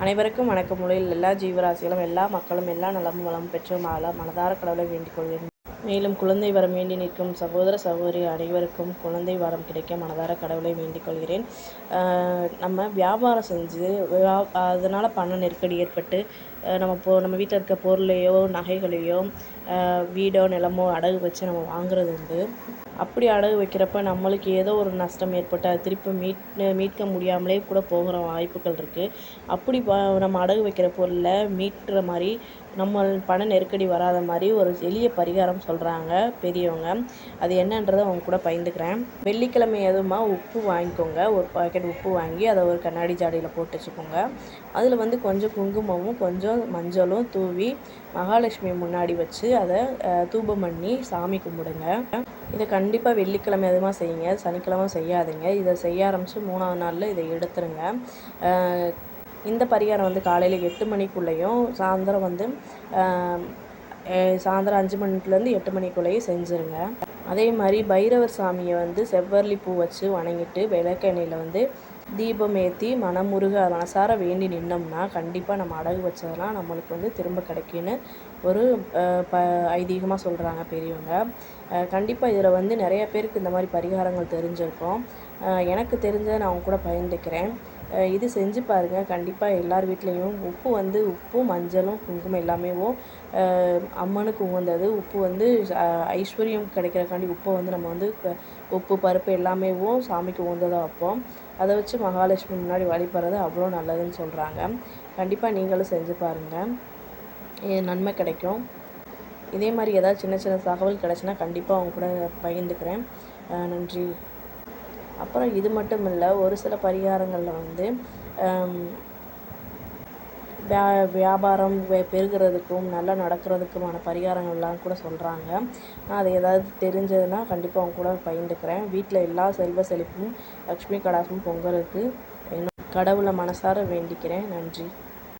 அனைவருக்கும் வணக்கம். உலகில் எல்லா ஜீவராசிகளும் எல்லா மக்களும் எல்லா நலமும் வளமும் பெற்று மனதார கடவுளை வேண்டிக் கொள்கிறேன். மேலும் குழந்தை வரம் வேண்டி நிற்கும் சகோதர சகோதரி அனைவருக்கும் குழந்தை வரம் கிடைக்க மனதார கடவுளை வேண்டிக் கொள்கிறேன். நம்ம வியாபாரம் செஞ்சு வியா- அதனால் பண நெருக்கடி ஏற்பட்டு நம்ம போ நம்ம வீட்டில் இருக்க பொருளையோ நகைகளையோ வீடோ நிலமோ அடகு வச்சு நம்ம வாங்குறது உண்டு. அப்படி அடகு வைக்கிறப்ப நம்மளுக்கு ஏதோ ஒரு நஷ்டம் ஏற்பட்டு அது திருப்பி மீட் மீட்க முடியாமலே கூட போகிற வாய்ப்புகள் இருக்குது அப்படி நம்ம அடகு வைக்கிற பொருளை மீட்கிற மாதிரி நம்ம பண நெருக்கடி வராத மாதிரி ஒரு எளிய பரிகாரம் சொல்கிறாங்க பெரியவங்க. அது என்னன்றதை அவங்க கூட பயந்துக்கிறேன் வெள்ளிக்கிழமை எதுவுமா உப்பு வாங்கிக்கோங்க. ஒரு பாக்கெட் உப்பு வாங்கி அதை ஒரு கண்ணாடி ஜாடியில் போட்டு வச்சுக்கோங்க. அதில் வந்து கொஞ்சம் குங்குமமும் கொஞ்சம் மஞ்சளும் தூவி மகாலட்சுமி முன்னாடி வச்சு அதை தூபம் பண்ணி சாமி கும்பிடுங்க. இதை கண்டிப்பாக வெள்ளிக்கிழமை எதுவுமா செய்யுங்க. சனிக்கிழமை செய்யாதுங்க. இதை செய்ய ஆரம்பித்து மூணாவது நாளில் இதை எடுத்துருங்க. இந்த பரிகாரம் வந்து காலையில் எட்டு மணிக்குள்ளேயும் சாயந்தரம் வந்து சாயந்தரம் அஞ்சு மணிலேருந்து எட்டு மணிக்குள்ளேயும் செஞ்சுருங்க. அதே மாதிரி பைரவர் சாமியை வந்து செவ்வரளி பூ வச்சு வணங்கிட்டு விளக்கெண்ணெயில் வந்து தீபமேற்றி மனமுருக மனசார வேண்டி நின்னோம்னா கண்டிப்பாக நம்ம அடகு வச்சதெல்லாம் நம்மளுக்கு வந்து திரும்ப கிடைக்குன்னு ஒரு ப ஐதீகமாக சொல்கிறாங்க பெரியவங்க. கண்டிப்பாக இதில் வந்து நிறைய பேருக்கு இந்த மாதிரி பரிகாரங்கள் தெரிஞ்சிருக்கும். எனக்கு தெரிஞ்சதை நான் அவங்க கூட பயந்துக்கிறேன் இது செஞ்சு பாருங்கள் கண்டிப்பாக எல்லார் வீட்லேயும் உப்பு வந்து உப்பும் மஞ்சளும் குங்குமம் எல்லாமேவும் அம்மனுக்கு உகந்தது. உப்பு வந்து ஐஸ்வர்யம் கிடைக்கிறக்காண்டி உப்பை வந்து நம்ம வந்து உப்பு பருப்பு எல்லாமேவும் சாமிக்கு உகந்ததாக வைப்போம். அதை வச்சு மகாலட்சுமி முன்னாடி வழிபடுறது அவ்வளோ நல்லதுன்னு சொல்கிறாங்க கண்டிப்பாக நீங்களும் செஞ்சு பாருங்கள் நன்மை கிடைக்கும். இதே மாதிரி ஏதாவது சின்ன சின்ன தகவல் கிடச்சுன்னா கண்டிப்பாக அவங்க கூட பகிர்ந்துக்கிறேன். நன்றி. அப்புறம் இது மட்டும் இல்லை ஒரு சில பரிகாரங்களில் வந்து வியா வியாபாரம் பெருகிறதுக்கும் நல்லா நடக்கிறதுக்குமான பரிகாரங்கள்லாம் கூட சொல்கிறாங்க நான் அது ஏதாவது தெரிஞ்சதுன்னா கண்டிப்பாக அவங்க கூட பகிர்ந்துக்கிறேன். வீட்டில் எல்லா செல்வ செழிப்பும் லக்ஷ்மி கடாசமும் பொங்கலுக்கு கடவுளை மனசார வேண்டிக்கிறேன். நன்றி.